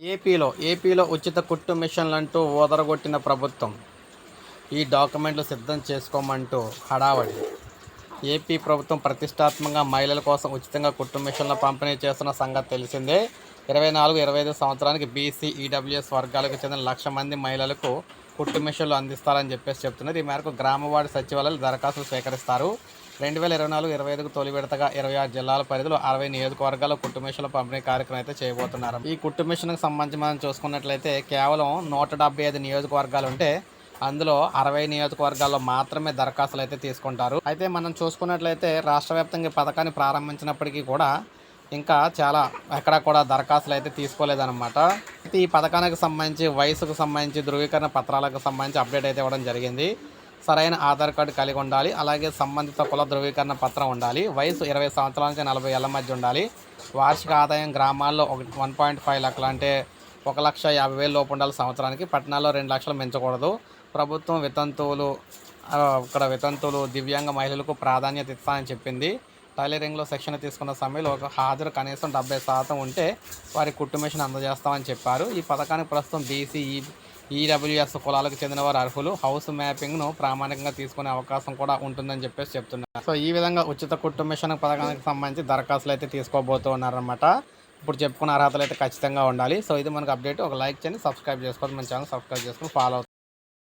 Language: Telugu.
ఏపీలో ఏపీలో ఉచిత కుట్టు మిషన్లంటూ ఓదరగొట్టిన ప్రభుత్వం. ఈ డాక్యుమెంట్లు సిద్ధం చేసుకోమంటూ హడావడి. ఏపీ ప్రభుత్వం ప్రతిష్టాత్మకంగా మహిళల కోసం ఉచితంగా కుట్టు మిషన్ల పంపిణీ చేస్తున్న సంగతి తెలిసిందే. ఇరవై నాలుగు ఇరవై ఐదు సంవత్సరానికి బీసీ ఈడబ్ల్యూఎస్ వర్గాలకు చెందిన లక్ష మంది మహిళలకు కుట్టు మిషన్లు అందిస్తారని చెప్పేసి చెప్తున్నారు. ఈ మేరకు గ్రామవాడి సచివాలయాలు దరఖాస్తులు స్వీకరిస్తారు. రెండు వేల ఇరవై నాలుగు ఇరవై ఐదుకు తొలి విడతగా ఇరవై ఆరు జిల్లాల పరిధిలో అరవై నియోజకవర్గాల కుట్టు మిషన్ల పంపిణీ కార్యక్రమం అయితే చేయబోతున్నారు. ఈ కుట్టు మిషన్కి సంబంధించి మనం చూసుకున్నట్లయితే కేవలం నూట డెబ్బై ఐదు నియోజకవర్గాలు ఉంటే అందులో అరవై నియోజకవర్గాల్లో మాత్రమే దరఖాస్తులు అయితే తీసుకుంటారు. అయితే మనం చూసుకున్నట్లయితే రాష్ట్ర వ్యాప్తంగా ఈ పథకాన్ని ప్రారంభించినప్పటికీ కూడా ఇంకా చాలా ఎక్కడా కూడా దరఖాస్తులు అయితే తీసుకోలేదన్నమాట. అయితే ఈ పథకానికి సంబంధించి వయసుకు సంబంధించి ధృవీకరణ పత్రాలకు సంబంధించి అప్డేట్ అయితే ఇవ్వడం జరిగింది. సరైన ఆధార్ కార్డు కలిగి ఉండాలి. అలాగే సంబంధిత కుల ధృవీకరణ పత్రం ఉండాలి. వయసు ఇరవై సంవత్సరాల నుంచి నలభై ఏళ్ళ మధ్య ఉండాలి. వార్షిక ఆదాయం గ్రామాల్లో ఒక వన్ పాయింట్ ఫైవ్ లక్షలు అంటే ఒక లక్ష యాభై వేలు లోపు ఉండాలి సంవత్సరానికి. పట్టణాల్లో రెండు లక్షలు పెంచకూడదు. ప్రభుత్వం వితంతువులు ఇక్కడ వితంతువులు దివ్యాంగ మహిళలకు ప్రాధాన్యత ఇస్తానని చెప్పింది. టైలరింగ్లో శిక్షణ తీసుకున్న సమయంలో ఒక హాజరు కనీసం డెబ్బై శాతం ఉంటే వారి కుట్టు మిషన్ అందజేస్తామని చెప్పారు. ఈ పథకానికి ప్రస్తుతం బీసీ ఈడబ్ల్యూఎస్ కులాలకు చెందిన వారు అర్హులు. హౌస్ మ్యాపింగ్ను ప్రామాణికంగా తీసుకునే అవకాశం కూడా ఉంటుందని చెప్పేసి చెప్తున్నారు. సో ఈ విధంగా ఉచిత కుట్టు మిషన్ పథకానికి సంబంధించి దరఖాస్తులు అయితే తీసుకోబోతున్నారన్నమాట. ఇప్పుడు చెప్పుకున్న అర్హతలు అయితే ఖచ్చితంగా ఉండాలి. సో ఇది మనకు అప్డేట్. ఒక లైక్ చేయండి సబ్స్క్రైబ్ చేసుకోవాలి మన ఛానల్ సబ్స్క్రైబ్ చేసుకుని ఫాలో